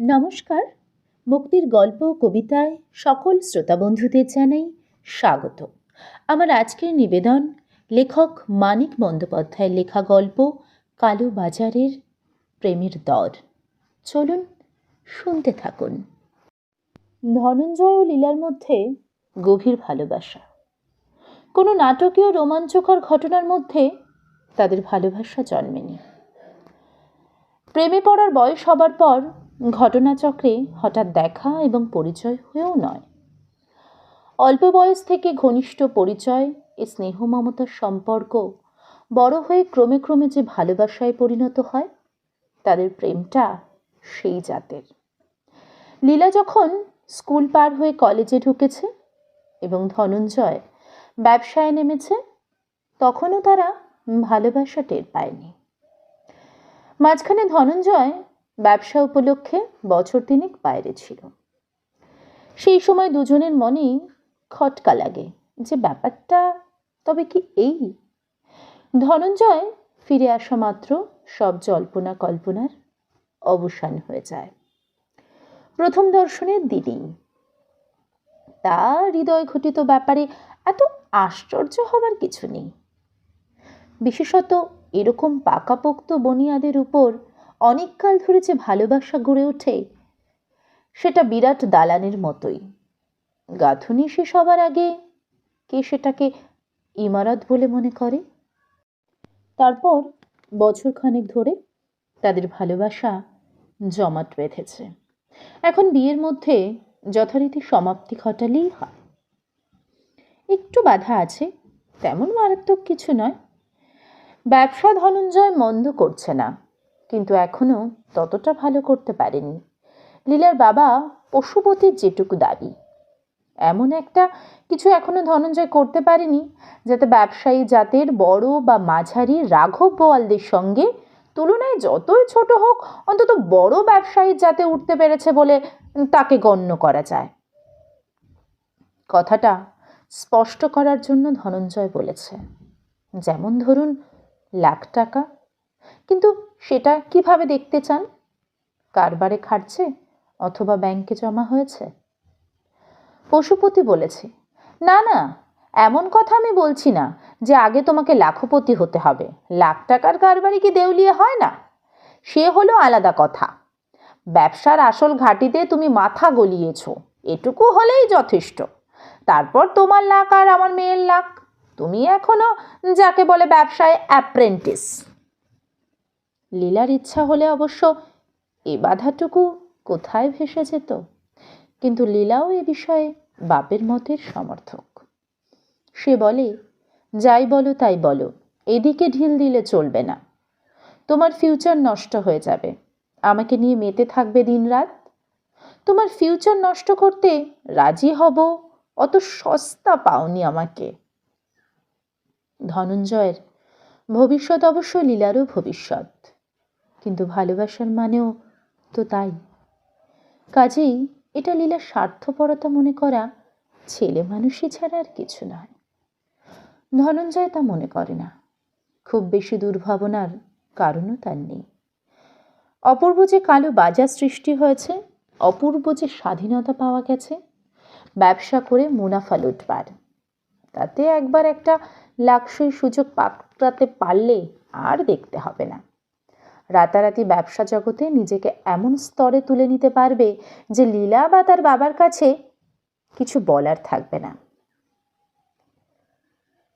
নমস্কার। মুক্তির গল্প কবিতায় সকল শ্রোতা বন্ধুদের জানাই স্বাগত। আমার আজকের নিবেদন লেখক মানিক বন্দ্যোপাধ্যায়ের লেখা গল্প কালো বাজারের প্রেমের দর। চলুন শুনতে থাকুন। ধনঞ্জয় ও লীলার মধ্যে গভীর ভালোবাসা। কোনো নাটকীয় রোমাঞ্চকর ঘটনার মধ্যে তাদের ভালোবাসা জন্মেনি। প্রেমে পড়ার বয়স হবার পর ঘটনাচক্রে হঠাৎ দেখা এবং পরিচয় হয়েও নয়। অল্প বয়স থেকে ঘনিষ্ঠ পরিচয়, এ স্নেহ মমতার সম্পর্ক, বড় হয়ে ক্রমে ক্রমে যে ভালোবাসায় পরিণত হয়, তাদের প্রেমটা সেই জাতের। লীলা যখন স্কুল পার হয়ে কলেজে ঢুকেছে এবং ধনঞ্জয় ব্যবসায় নেমেছে, তখনও তারা ভালোবাসা টের পায়নি। মাঝখানে ধনঞ্জয় ব্যবসা উপলক্ষে বছর তিনেক বাইরে ছিল। সেই সময় দুজনের মনেই খটকা লাগে যে ব্যাপারটা তবে কি এই? ধনঞ্জয় ফিরে আসা মাত্র সব জল্পনা কল্পনার অবসান হয়ে যায়। প্রথম দর্শনের দিনেই তা হৃদয় ঘটিত ব্যাপারে এত আশ্চর্য হবার কিছু নেই। বিশেষত এরকম পাকাপোক্ত বনিয়াদের উপর অনেককাল ধরে যে ভালোবাসা গড়ে ওঠে, সেটা বিরাট দালানের মতোই। গাঁথুনি শেষ হবার আগে কে সেটাকে ইমারত বলে মনে করে? তারপর বছর খানেক ধরে তাদের ভালোবাসা জমাট বেঁধেছে। এখন বিয়ের মধ্যে যথারীতি সমাপ্তি ঘটালেই হয়। একটু বাধা আছে, তেমন মারাত্মক কিছু নয়। ব্যবসা ধনঞ্জয় মন্দ করছে না। কিন্তু এখনও ততটা ভালো করতে পারেনি। লীলার বাবা পশুপতির যেটুকু দাবি। এমন একটা কিছু এখনও ধনঞ্জয় করতে পারেনি, যাতে ব্যবসায়ী জাতের বড় বা মাঝারি রাঘব বোয়ালদের সঙ্গে তুলনায় যতই ছোট হোক, অন্তত বড় ব্যবসায়ী জাতে উঠতে পেরেছে বলে তাকে গণ্য করা যায়। কথাটা স্পষ্ট করার জন্য ধনঞ্জয় বলেছে, যেমন ধরুন, লাখ টাকা। কিন্তু সেটা কীভাবে দেখতে চান? কারবারে খাটছে অথবা ব্যাংকে জমা হয়েছে? পশুপতি বলেছে, না না, এমন কথা আমি বলছি না যে আগে তোমাকে লাখপতি হতে হবে। লাখ টাকার কারবারি কি দেউলিয়ে হয় না? সে হলো আলাদা কথা। ব্যবসার আসল ঘাটিতে তুমি মাথা গলিয়েছ। এটুকু হলেই যথেষ্ট। তারপর তোমার লাখ আর আমার মেয়ের লাখ। তুমি এখনও যাকে বলে ব্যবসায় অ্যাপ্রেন্টিস। লীলার ইচ্ছা হলে অবশ্য এ বাধাটুকু কোথায় ভেসে যেত? কিন্তু লীলাও এ বিষয়ে বাপের মতের সমর্থক। সে বলে, যাই বলো, তাই বলো, এদিকে ঢিল দিলে চলবে না। তোমার ফিউচার নষ্ট হয়ে যাবে। আমাকে নিয়ে মেতে থাকবে দিনরাত। তোমার ফিউচার নষ্ট করতে রাজি হব, অত সস্তা পাওনি আমাকে। ধনঞ্জয়ের ভবিষ্যৎ অবশ্য লীলারও ভবিষ্যৎ। কিন্তু ভালোবাসার মানেও তো তাই। কাজেই এটা লীলার স্বার্থপরতা মনে করা ছেলে মানুষই ছাড়া আর কিছু নয়। ধনঞ্জয় তা মনে করে না। খুব বেশি দুর্ভাবনার কারণও তার নেই। অপূর্ব যে কালো বাজার সৃষ্টি হয়েছে, অপূর্ব যে স্বাধীনতা পাওয়া গেছে, ব্যবসা করে মুনাফা লুটবার। তাতে একবার একটা লাক্সই সুযোগ পাকড়াতে পারলে আর দেখতে হবে না। রাতারাতি ব্যবসা জগতে নিজেকে এমন স্তরে তুলে নিতে পারবে যে লীলা বা তার বাবার কাছে কিছু বলার থাকবে না।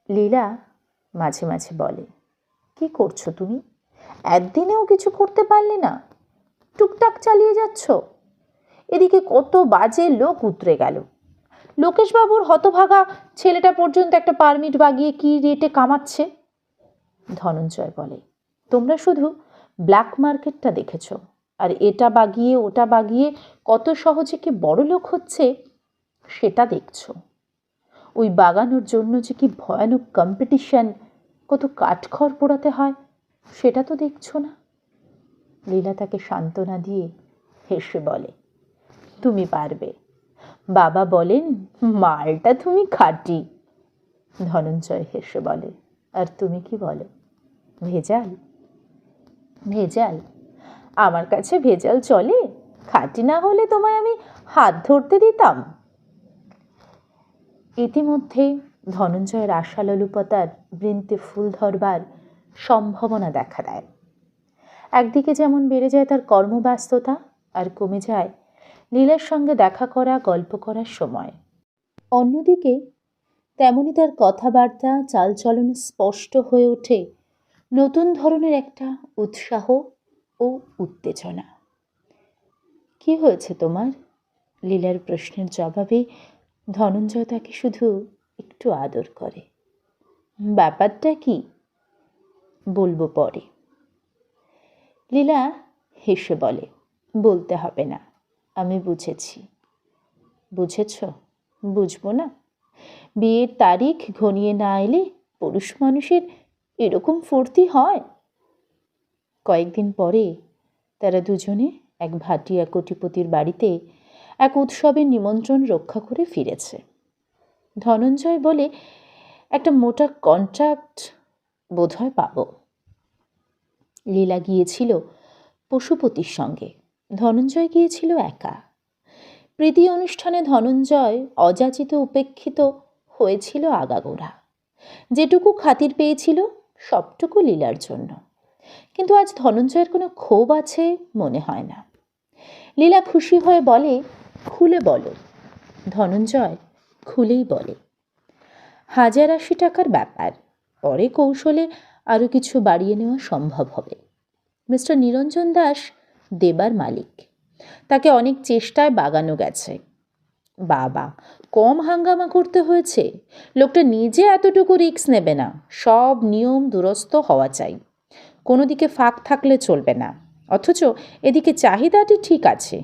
লীলা মাঝে মাঝে বলে, কি করছ তুমি? একদিনেও কিছু করতে পারলে না? টুকটাক চালিয়ে যাচ্ছ? এদিকে কত বাজে লোক উতরে গেল। লোকেশবাবুর হতভাগা ছেলেটা পর্যন্ত একটা পারমিট বাগিয়ে কি রেটে কামাচ্ছে? ধনঞ্জয় বলে, তোমরা শুধু ব্ল্যাক মার্কেটটা দেখেছ? আর এটা বাগিয়ে, ওটা বাগিয়ে কত সহজে কি বড় লোক হচ্ছে সেটা দেখছ। ওই বাগানোর জন্য যে কি ভয়ানক কম্পিটিশন কত কাঠখড় পোড়াতে হয়, সেটা তো দেখছ না? লীলা তাকে সান্ত্বনা দিয়ে হেসে বলে, তুমি পারবে। বাবা বলেন, মালটা তুমি খাটি। ধনঞ্জয় হেসে বলে, আর তুমি কি বলো? ভেজাল? ভেজাল। আমার কাছে ভেজাল চলে, খাঁটি না হলে তোমায় আমি হাত ধরতে দিতাম। ইতিমধ্যে ধনঞ্জয়ের আশাললুপতার বৃন্তে ফুল ধরবার সম্ভাবনা দেখা দেয়। একদিকে যেমন বেড়ে যায় তার কর্মব্যস্ততা, আর কমে যায় লীলার সঙ্গে দেখা করা, গল্প করার সময়। অন্যদিকে তেমনি তার কথাবার্তা, চালচলন স্পষ্ট হয়ে ওঠে নতুন ধরনের একটা উৎসাহ ও উত্তেজনা। কি হয়েছে তোমার? লীলার প্রশ্নের জবাবে ধনঞ্জয় তাকে শুধু একটু আদর করে। ব্যাপারটা কি? বলব পরে। লীলা হেসে বলে, বলতে হবে না, আমি বুঝেছি। বুঝেছ? বুঝব না। বিয়ের তারিখ ঘনিয়ে না এলে পুরুষ মানুষের এরকম ফুর্তি হয়? কয়েকদিন পরে তারা দুজনে এক ভাটিয়া কোটিপতির বাড়িতে এক উৎসবের নিমন্ত্রণ রক্ষা করে ফিরেছে। ধনঞ্জয় বলে, একটা মোটা কন্ট্রাক্ট বোধহয় পাব। লীলা গিয়েছিল পশুপতির সঙ্গে। ধনঞ্জয় গিয়েছিল একা। প্রীতি অনুষ্ঠানে ধনঞ্জয় অযাচিত, উপেক্ষিত হয়েছিল আগাগোড়া। যেটুকু খাতির পেয়েছিল সবটুকু লীলার জন্য। কিন্তু আজ ধনঞ্জয়ের কোনো ক্ষোভ আছে মনে হয় না। লীলা খুশি হয়ে বলে, খুলে বলো। ধনঞ্জয় খুলেই বলে, হাজার আশি টাকার ব্যাপার। পরে কৌশলে আরও কিছু বাড়িয়ে নেওয়া সম্ভব হবে। মিস্টার নিরঞ্জন দাস দেবার মালিক। তাকে অনেক চেষ্টায় বাগানো গেছে। বাবা, কম হাঙ্গামা করতে হয়েছে। লোকটা নিজে এতটুকু রিস্ক নেবে না, সব নিয়ম দুরস্ত হওয়া চাই। কোনো দিকে ফাঁক থাকলে চলবে না, অথচ এদিকে চাহিদাটি ঠিক আছে।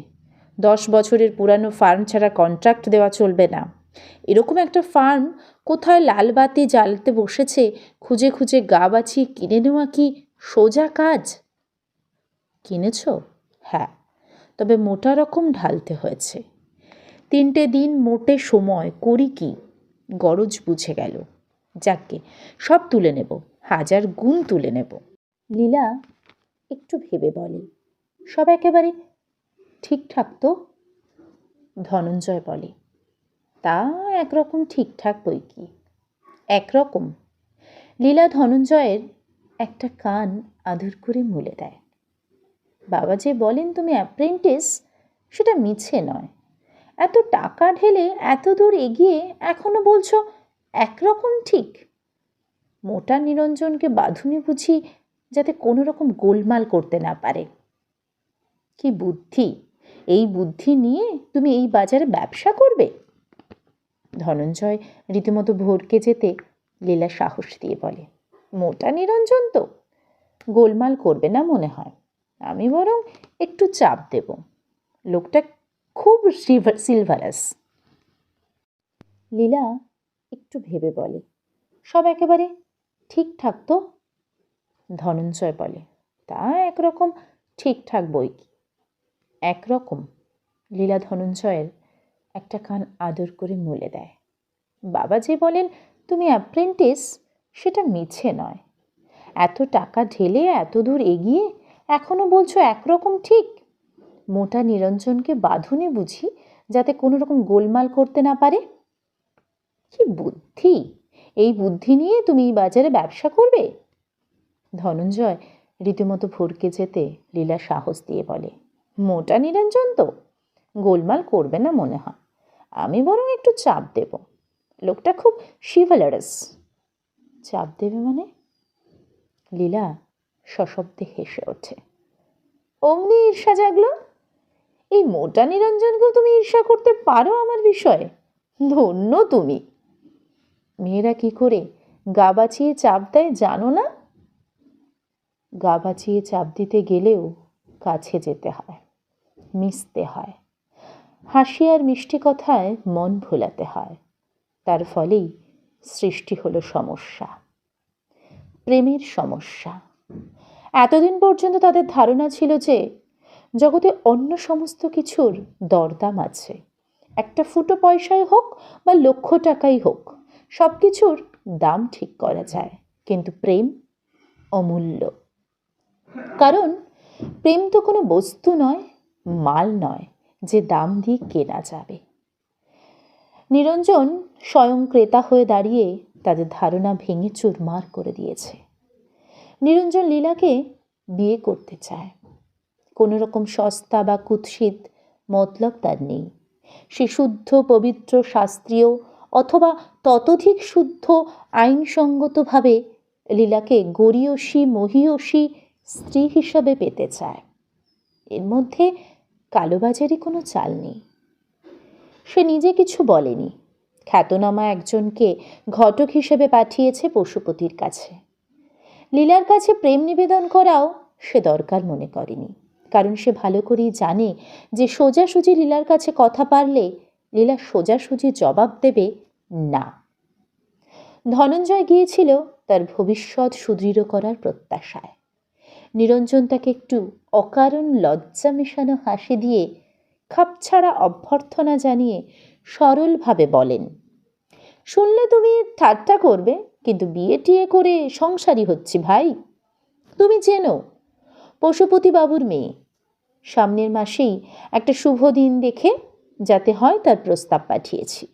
দশ বছরের পুরানো ফার্ম ছাড়া কন্ট্রাক্ট দেওয়া চলবে না। এরকম একটা ফার্ম কোথায় লালবাতি জ্বালতে বসেছে, খুঁজে খুঁজে গা বাছিয়ে কিনে নেওয়া কি সোজা কাজ? কিনেছ? হ্যাঁ তবে মোটা রকম ঢালতে হয়েছে। তিনটে দিন মোটে সময় করি কি? গরজ বুঝে গেল। যাকে সব তুলে নেব, হাজার গুণ তুলে নেব। লীলা একটু ভেবে বলে, সব একেবারে ঠিকঠাক তো? ধনঞ্জয় বলে, তা একরকম ঠিকঠাক বই কি? একরকম। লীলা ধনঞ্জয়ের একটা কান আদর করে মুলে দেয়। বাবা যে বলেন তুমি অ্যাপ্রেন্টিস, সেটা মিছে নয়। এত টাকা ঢেলে এত দূর এগিয়ে এখনও বলছো একরকম ঠিক? মোটা নিরঞ্জনকে বাঁধুনি বুঝি যাতে কোনো রকম গোলমাল করতে না পারে। কি বুদ্ধি? এই বুদ্ধি নিয়ে তুমি এই বাজারে ব্যবসা করবে? ধনঞ্জয় রীতিমতো ভোরকে যেতে লীলা সাহস দিয়ে বলে, মোটা নিরঞ্জন তো, গোলমাল করবে না মনে হয়। আমি বরং একটু চাপ দেব। লোকটা খুব সিলভারাস লীলা একটু ভেবে বলে, সব একেবারে ঠিকঠাক তো? ধনঞ্জয় বলে, তা একরকম ঠিকঠাক বই কি? একরকম। লীলা ধনঞ্জয়ের একটা কান আদর করে মুলে দেয়। বাবা যে বলেন, তুমি অ্যাপ্রেন্টিস সেটা মিছে নয়। এত টাকা ঢেলে এত দূর এগিয়ে এখনও বলছো একরকম ঠিক? মোটা নিরঞ্জনকে বাঁধুনি বুঝি, যাতে কোনো রকম গোলমাল করতে না পারে? কি বুদ্ধি! এই বুদ্ধি নিয়ে তুমি বাজারে ব্যবসা করবে? ধনঞ্জয় রীতিমতো ভরকে যেতে লীলা সাহস দিয়ে বলে, মোটা নিরঞ্জন তো, গোলমাল করবে না মনে হয়। আমি বরং একটু চাপ দেব। লোকটা খুব শিভালারাস। চাপ দেবে মানে? লীলা সশব্দে হেসে ওঠে, অমনি ঈর্ষা জাগলো? এই মোটা নিরঞ্জনকেও তুমি ঈর্ষা করতে পারো আমার বিষয়ে? ধন্য তুমি। মেয়েরা কি করে? গা বাঁচিয়ে চাপ দেয় জানো না? গা বাঁচিয়ে চাপ দিতে গেলেও কাছে যেতে হয়, মিশতে হয়। হাসি আর মিষ্টি কথায় মন ভোলাতে হয়। তার ফলেই সৃষ্টি হলো সমস্যা, প্রেমের সমস্যা। এতদিন পর্যন্ত তাদের ধারণা ছিল যে জগতে অন্য সমস্ত কিছুর দরদাম আছে। একটা ফুটো পয়সাই হোক বা লক্ষ টাকাই হোক, সব কিছুর দাম ঠিক করা যায়, কিন্তু প্রেম অমূল্য। কারণ প্রেম তো কোনো বস্তু নয়, মাল নয়, যে দাম দিয়ে কেনা যাবে। নিরঞ্জন স্বয়ং ক্রেতা হয়ে দাঁড়িয়ে তাদের ধারণা ভেঙে চুরমার করে দিয়েছে। নিরঞ্জন লীলাকে বিয়ে করতে চায়। কোনো রকম সস্তা বা কুৎসিত মতলব তার নেই। সে শুদ্ধ, পবিত্র, শাস্ত্রীয় অথবা ততোধিক শুদ্ধ, আইনসঙ্গতভাবে লীলাকে গরীয়সী মহীয়সী স্ত্রী হিসাবে পেতে চায়। এর মধ্যে কালোবাজারি কোনো চাল নেই। সে নিজে কিছু বলেনি। খ্যাতনামা একজনকে ঘটক হিসেবে পাঠিয়েছে পশুপতির কাছে। লীলার কাছে প্রেম নিবেদন করাও সে দরকার মনে করেনি। কারণ সে ভালো করেই জানে যে সোজাসুজি লীলার কাছে কথা পারলে লীলা সোজাসুজি জবাব দেবে না। ধনঞ্জয় গিয়েছিল তার ভবিষ্যৎ সুদৃঢ় করার প্রত্যাশায়। নিরঞ্জন তাকে একটু অকারণ লজ্জা মেশানো হাসি দিয়ে খাপছাড়া অভ্যর্থনা জানিয়ে সরলভাবে বলেন, শুনলে তুমি ঠাট্টা করবে, কিন্তু বিয়ে টিয়ে করে সংসারী হচ্ছি ভাই। তুমি চেনো পশুপতিবাবুর মেয়ে। সামনের মাসেই একটা শুভ দিন দেখে যাতে হয় তার প্রস্তাব পাঠিয়েছি।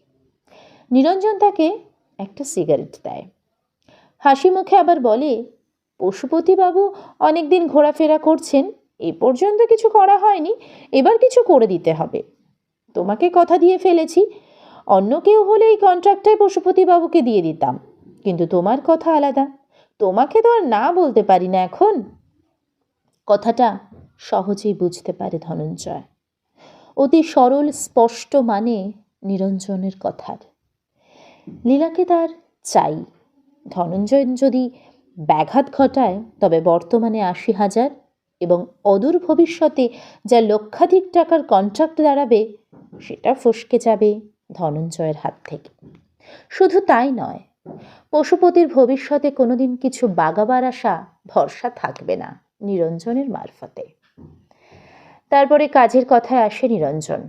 নিরঞ্জন তাকে একটা সিগারেট দেয়। হাসি মুখে আবার বলে পশুপতিবাবু অনেক দিন ঘোরাফেরা করছেন, এ পর্যন্ত কিছু করা হয়নি, এবার কিছু করে দিতে হবে। তোমাকে কথা দিয়ে ফেলেছি, অন্য কেউ হলে এই কন্ট্রাক্টটাই পশুপতিবাবুকে দিয়ে দিতাম। কিন্তু তোমার কথা আলাদা। তোমাকে তো আর না বলতে পারি না এখন। কথাটা সহজেই বুঝতে পারে ধনঞ্জয়। অতি সরল, স্পষ্ট মানে নিরঞ্জনের কথার। লীলাকে তার চাই। ধনঞ্জয় যদি ব্যাঘাত ঘটায়, তবে বর্তমানে আশি হাজার এবং অদূর ভবিষ্যতে যা লক্ষাধিক টাকার কন্ট্রাক্ট দাঁড়াবে, সেটা ফসকে যাবে ধনঞ্জয়ের হাত থেকে। শুধু তাই নয়, পশুপতির ভবিষ্যতে কোনোদিন কিছু বাগাবার আশা ভরসা থাকবে না। নিরঞ্জনের মারফতে। তারপরে কাজের কথায় আসে নিরঞ্জন।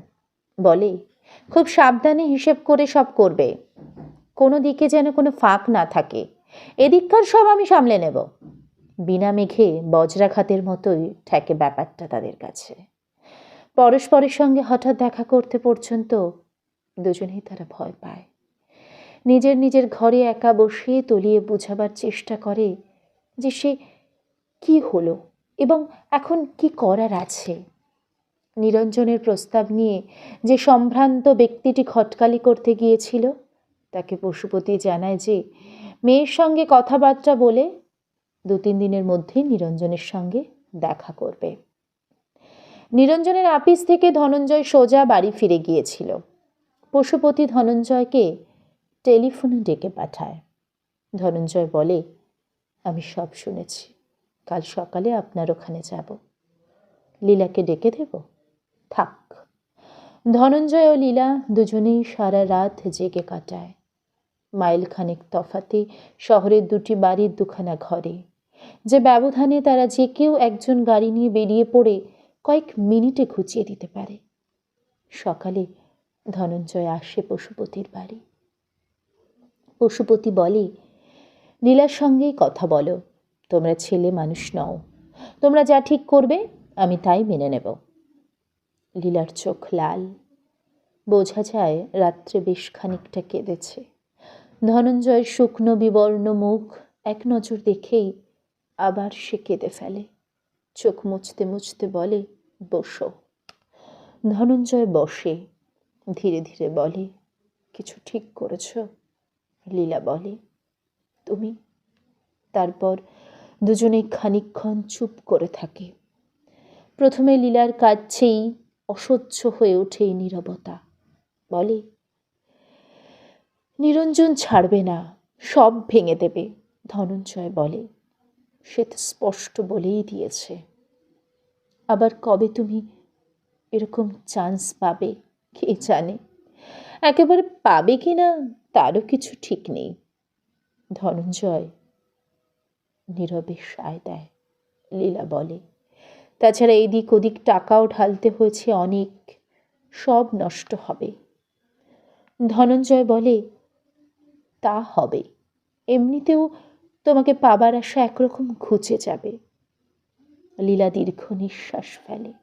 বলে, খুব সাবধানে হিসেব করে সব করবে। কোনো দিকে যেন কোনো ফাঁক না থাকে। এদিককার সব আমি সামলে নেব। বিনা মেঘে বজ্রাঘাতের মতোই ঠেকে ব্যাপারটা তাদের কাছে। পরস্পরের সঙ্গে হঠাৎ দেখা করতে পর্যন্ত দুজনেই তারা ভয় পায়। নিজের নিজের ঘরে একা বসে তলিয়ে বুঝাবার চেষ্টা করে যে সে কি হলো এবং এখন কি করার আছে? নিরঞ্জনের প্রস্তাব নিয়ে যে সম্ভ্রান্ত ব্যক্তিটি খটকালি করতে গিয়েছিল, তাকে পশুপতি জানায় যে মেয়ের সঙ্গে কথাবার্তা বলে দু তিন দিনের মধ্যেই নিরঞ্জনের সঙ্গে দেখা করবে। নিরঞ্জনের আপিস থেকে ধনঞ্জয় সোজা বাড়ি ফিরে গিয়েছিল। পশুপতি ধনঞ্জয়কে টেলিফোনে ডেকে পাঠায়। ধনঞ্জয় বলে, আমি সব শুনেছি। কাল সকালে আপনার ওখানে যাব। লীলাকে ডেকে দেব? থাক। ধনঞ্জয় ও লীলা দুজনেই সারা রাত জেগে কাটায়। মাইলখানেক তফাতে শহরের দুটি বাড়ির দুখানা ঘরে। যে ব্যবধানে তারা যে কেউ একজন গাড়ি নিয়ে বেরিয়ে পড়ে, কয়েক মিনিটে ঘুচিয়ে দিতে পারে। সকালে ধনঞ্জয় আসে পশুপতির বাড়ি। পশুপতি বলে, লীলার সঙ্গেই কথা বলো। তোমরা ছেলে মানুষ নও। তোমরা যা ঠিক করবে, আমি তাই মেনে নেব। লীলার চোখ লাল। বোঝা যায় রাত্রে বেশ খানিকটা কেঁদেছে। ধনঞ্জয়ের শুকনো বিবর্ণ মুখ এক নজর দেখেই আবার সে কেঁদে ফেলে। চোখ মুছতে মুছতে বলে, বসো। ধনঞ্জয় বসে, ধীরে ধীরে বলে, কিছু ঠিক করেছ? লীলা বলে, তুমি? তারপর দুজনেই খানিকক্ষণ চুপ করে থাকে। প্রথমে লীলার কাছেই অসহ্য হয়ে ওঠে এই নীরবতা। বলে, নিরঞ্জন ছাড়বে না, সব ভেঙে দেবে, ধনঞ্জয় বলে। সে তো স্পষ্ট বলেই দিয়েছে। আবার কবে তুমি এরকম চান্স পাবে, কে জানে? একেবারে পাবে কি না, তারও কিছু ঠিক নেই, ধনঞ্জয় নীরবে সায় দেয়, লীলা বলে। তাছাড়া এদিক ওদিক টাকাও ঢালতে হয়েছে অনেক, সব নষ্ট হবে। ধনঞ্জয় বলে, তা হবে। এমনিতেও তোমাকে পাবার আশা একরকম ঘুচে যাবে। লীলা দীর্ঘ নিঃশ্বাস ফেলে।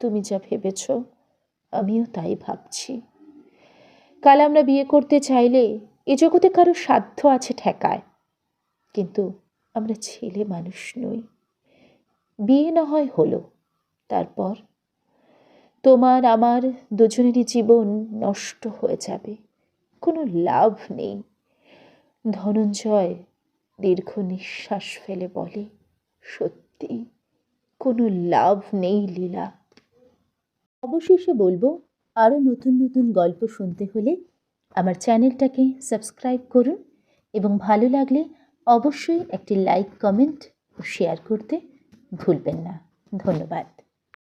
তুমি যা ভেবেছ, আমিও তাই ভাবছি। কাল আমরা বিয়ে করতে চাইলে এ জগতে কারও সাধ্য আছে ঠেকায়। কিন্তু আমরা ছেলে মানুষ নই। বিয়ে না হয় হলো। তারপর? তোমার, আমার দুজনেরই জীবন নষ্ট হয়ে যাবে। কোনো লাভ নেই। ধনঞ্জয় দীর্ঘ নিঃশ্বাস ফেলে বলে, সত্যি, কোনো লাভ নেই লীলা। অবশেষে বলব আরও নতুন নতুন গল্প শুনতে হলে আমার চ্যানেলটাকে সাবস্ক্রাইব করুন এবং ভালো লাগলে অবশ্যই একটি লাইক কমেন্ট ও শেয়ার করতে ভুলবেন না। ধন্যবাদ।